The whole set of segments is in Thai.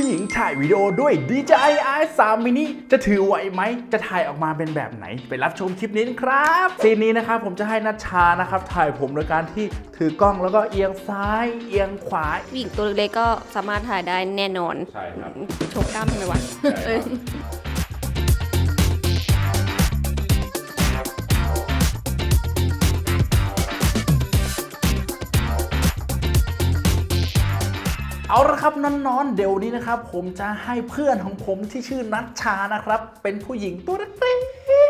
ผู้หญิงถ่ายวิดีโอด้วย DJI R3 mini จะถือไหวไหม จะถ่ายออกมาเป็นแบบไหน ไปรับชมคลิปนี้ครับ ซีนนี้นะครับผมจะให้นัชชานะครับ ถ่ายผมโดยการที่ถือกล้องแล้วก็เอียงซ้าย เอียงขวา ผู้หญิงตัวเล็กๆก็สามารถถ่ายได้แน่นอน ใช่ครับ โชว์กล้ามทำไมวะ เอาละครับน้อนๆเดี๋ยวนี้นะครับ ผมจะให้เพื่อนของผมที่ชื่อนัชชานะครับ เป็นผู้หญิงตัวเล็ก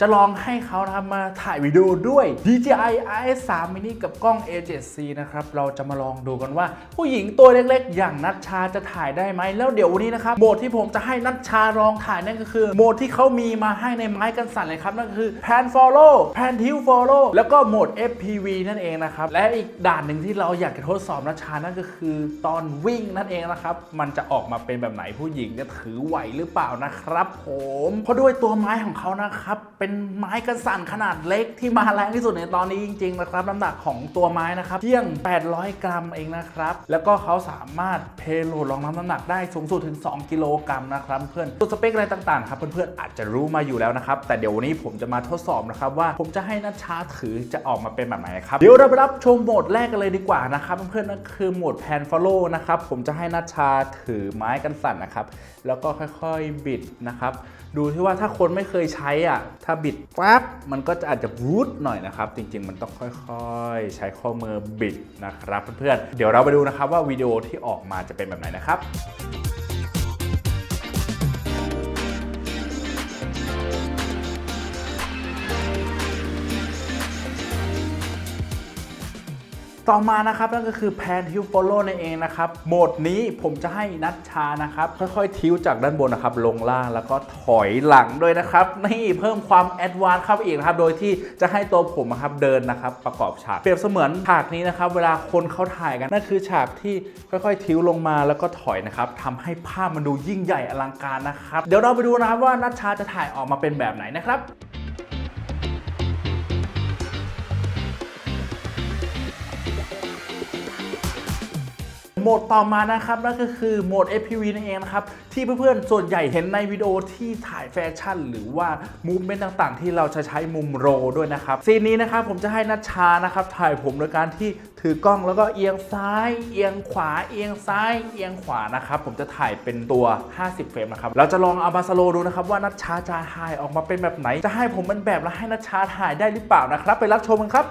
จะลองให้เขานะครับมาถ่ายวิดีโอด้วย DJI RS3 mini กับกล้อง A7C นะครับ เราจะมาลองดูกันว่า ผู้หญิงตัวเล็กๆ อย่างนัชชาจะถ่ายได้ไหม แล้วเดี๋ยววันนี้นะครับ โหมดที่ผมจะให้นัชชาลองถ่ายนั่นก็คือ โหมดที่เขามีมาให้ในไม้กันสั่นเลยครับ นั่นก็คือ Pan Follow Pan Tilt Follow แล้วก็โหมด FPV นั่นเองนะครับ และอีกด่านหนึ่งที่เราอยากจะทดสอบนัชชานั่นก็คือ ตอนวิ่งนั่นเองนะครับ มันจะออกมาเป็นแบบไหนผู้หญิงจะถือไหวหรือเปล่านะครับ ผม เพราะด้วยตัวไม้ของเขานะครับเป็นไม้กันสั่นขนาดเล็กที่มาแรงที่สุดในตอนนี้จริงๆนะครับน้ำหนักของตัวไม้นะครับเพียง 800 กรัมเองนะครับ แล้วก็เขาสามารถเพโลดรองรับน้ำหนักได้สูงสุดถึง 2 กิโลกรัมนะครับเพื่อนตัวสเปคอะไรต่างๆครับเพื่อนๆอาจจะรู้มาอยู่แล้วนะครับ แต่เดี๋ยววันนี้ผมจะมาทดสอบนะครับว่าผมจะให้นัชชาถือจะออกมาเป็นแบบไหนครับเดี๋ยวเราไปรับชมโหมดแรกกันเลยดีกว่านะครับเพื่อนๆนั่นคือโหมดแพนฟอลโล่นะครับผมจะให้นัชชาถือไม้กันสั่นนะครับแล้วก็ค่อยๆบิดนะครับดูที่ว่าถ้าคนไม่เคยใช้อะถ้าบิดปั๊บมันก็จะอาจจะวูดหน่อยนะครับ จริง ๆ มันต้องค่อยๆ ใช้ข้อมือบิดนะครับเพื่อนๆเดี๋ยวเราไปดูนะครับว่าวิดีโอที่ออกมาจะเป็นแบบไหนนะครับ ต่อมานะครับนั่นก็คือแพนทิวโฟโลนั่นเองนะครับโหมดนี้ผมจะให้นัดชานะครับค่อยๆทิวจากด้านบนนะครับลงล่างแล้วก็ถอยหลังด้วยนะครับนี่เพิ่มความแอดวานซ์เข้าไปอีกนะครับโดยที่จะให้ตัวผมนะครับเดินนะครับประกอบฉากเปรียบเสมือนฉากนี้นะครับเวลาคนเขาถ่ายกันนั่นคือฉากที่ค่อยๆทิวลงมาแล้วก็ถอยนะครับทำให้ภาพมันดูยิ่งใหญ่อลังการนะครับเดี๋ยวเราไปดูนะครับว่านัดชาจะถ่ายออกมาเป็นแบบไหนนะครับ โหมดต่อมานะครับนั่นก็คือโหมด FPV นั่นเองนะครับที่เพื่อนๆส่วนใหญ่เห็นในวิดีโอที่ถ่ายแฟชั่น หรือว่ามูฟเมนต์ต่างๆ ที่เราจะใช้มุมโรด้วยนะครับซีนนี้นะครับผมจะให้นัชชานะครับถ่ายผมโดยการที่ถือกล้องแล้วก็เอียงซ้าย เอียงขวา เอียงซ้าย เอียงขวานะครับผมจะถ่ายเป็นตัว 50 เฟรมนะครับเราจะลองเอามาสโลดูนะครับว่านัชชาจะถ่ายออกมาเป็นแบบไหน จะให้ผมเป็นแบบแล้วให้นัชชาถ่ายได้หรือเปล่านะครับ ไปรับชมกันครับ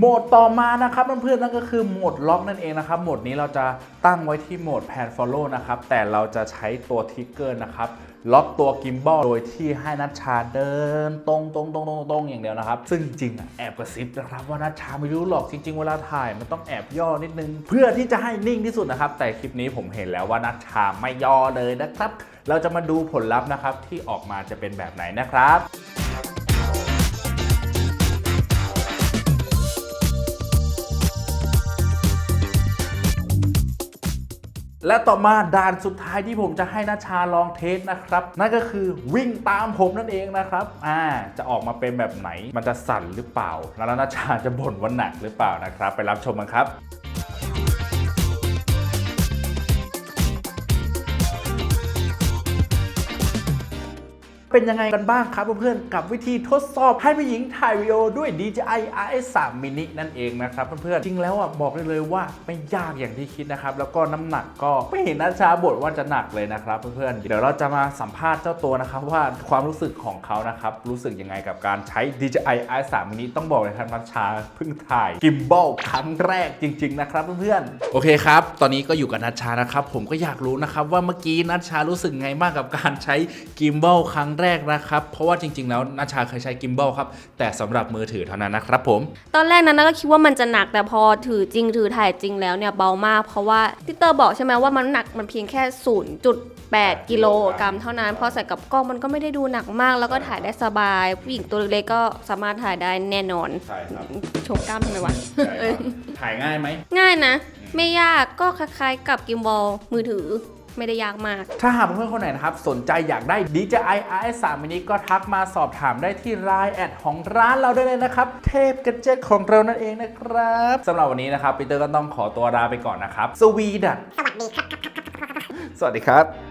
โหมดต่อมานะครับเพื่อนๆนั่นก็คือโหมดล็อกนั่นเองนะครับโหมดนี้เราจะตั้งไว้ที่โหมด Pan Follow นะครับแต่เราจะใช้ตัวทิกเกอร์นะครับล็อกตัวกิมบอลโดยที่ให้นัชชาเดินตรงตรงตรงตรงตรงอย่างเดียวนะครับ ซึ่งจริงๆอะแอบกระซิบนะครับว่านัชชาไม่รู้หรอกจริง ๆ เวลาถ่ายมันต้องแอบย่อนิดนึง เพื่อที่จะให้นิ่งที่สุดนะครับ แต่คลิปนี้ผมเห็นแล้วว่านัชชาไม่ย่อเลยนะครับ เราจะมาดูผลลัพธ์นะครับที่ออกมาจะเป็นแบบไหนนะครับ และต่อมาด่านสุดท้ายที่ผมจะให้นาชาลองเทสนะครับ นั่นก็คือวิ่งตามผมนั่นเองนะครับ อ่า จะออกมาเป็นแบบไหน มันจะสั่นหรือเปล่า แล้วนาชาจะบ่นว่าหนักหรือเปล่านะครับ ไปรับชมกันครับ เป็นยังไงกันบ้างครับเพื่อนๆกับวิธีทดสอบให้ผู้หญิงถ่ายวิดีโอด้วย DJI RS3 mini นั่นเองนะครับเพื่อนๆจริงแล้วอะบอกได้เลยว่าไม่ยากอย่างที่คิดนะครับแล้วก็น้ำหนักก็ไม่เห็นนัชชาบ่นว่าจะหนักเลยนะครับเพื่อนๆเดี๋ยวเราจะมาสัมภาษณ์เจ้าตัวนะครับว่าความรู้สึกของเขานะครับรู้สึกยังไงกับการใช้ DJI RS3 mini ต้องบอกเลยครับนัชชาเพิ่งถ่ายกิมบอลครั้งแรกจริง ๆ นะครับเพื่อนๆโอเคครับ ตอนนี้ก็อยู่กับนัชชานะครับผมก็อยากรู้นะครับว่าเมื่อกี้นัชชารู้สึกไงบ้างกับการใช้กิมบอลครั้งแรกนะครับ เพราะว่าจริง ๆ แล้วนัชชาเคยใช้กิมบอลครับ แต่สำหรับมือถือเท่านั้นนะครับผม ตอนแรกนั้นก็คิดว่ามันจะหนักแต่พอถือจริงถือถ่ายจริงแล้วเนี่ยเบามาก เพราะว่าที่เตอร์บอกใช่ไหมว่ามันหนักมันเพียงแค่0.8กิโลกรัมเท่านั้นพอใส่กับกล้องมันก็ไม่ได้ดูหนักมาก แล้วก็ถ่ายได้สบาย ผู้หญิงตัวเล็กๆก็สามารถถ่ายได้แน่นอนใช่ครับโชว์กล้ามทำไมวะเออถ่ายง่ายไหม ง่ายนะ ไม่ยากก็คล้ายๆกับกิมบอลมือถือ ไม่ได้ยากมาก ถ้าหากเพื่อนๆคนไหนนะครับ สนใจอยากได้ DJI RS 3 mini ก็ทักมาสอบถามได้ที่ Line แอดของร้านเราได้เลยนะครับ เทพกัจเจตของเรานั่นเองนะครับสำหรับวันนี้นะครับปีเตอร์ก็ต้องขอตัวลาไปก่อนนะครับ สวีดัสสวัสดีครับ สวัสดีครับ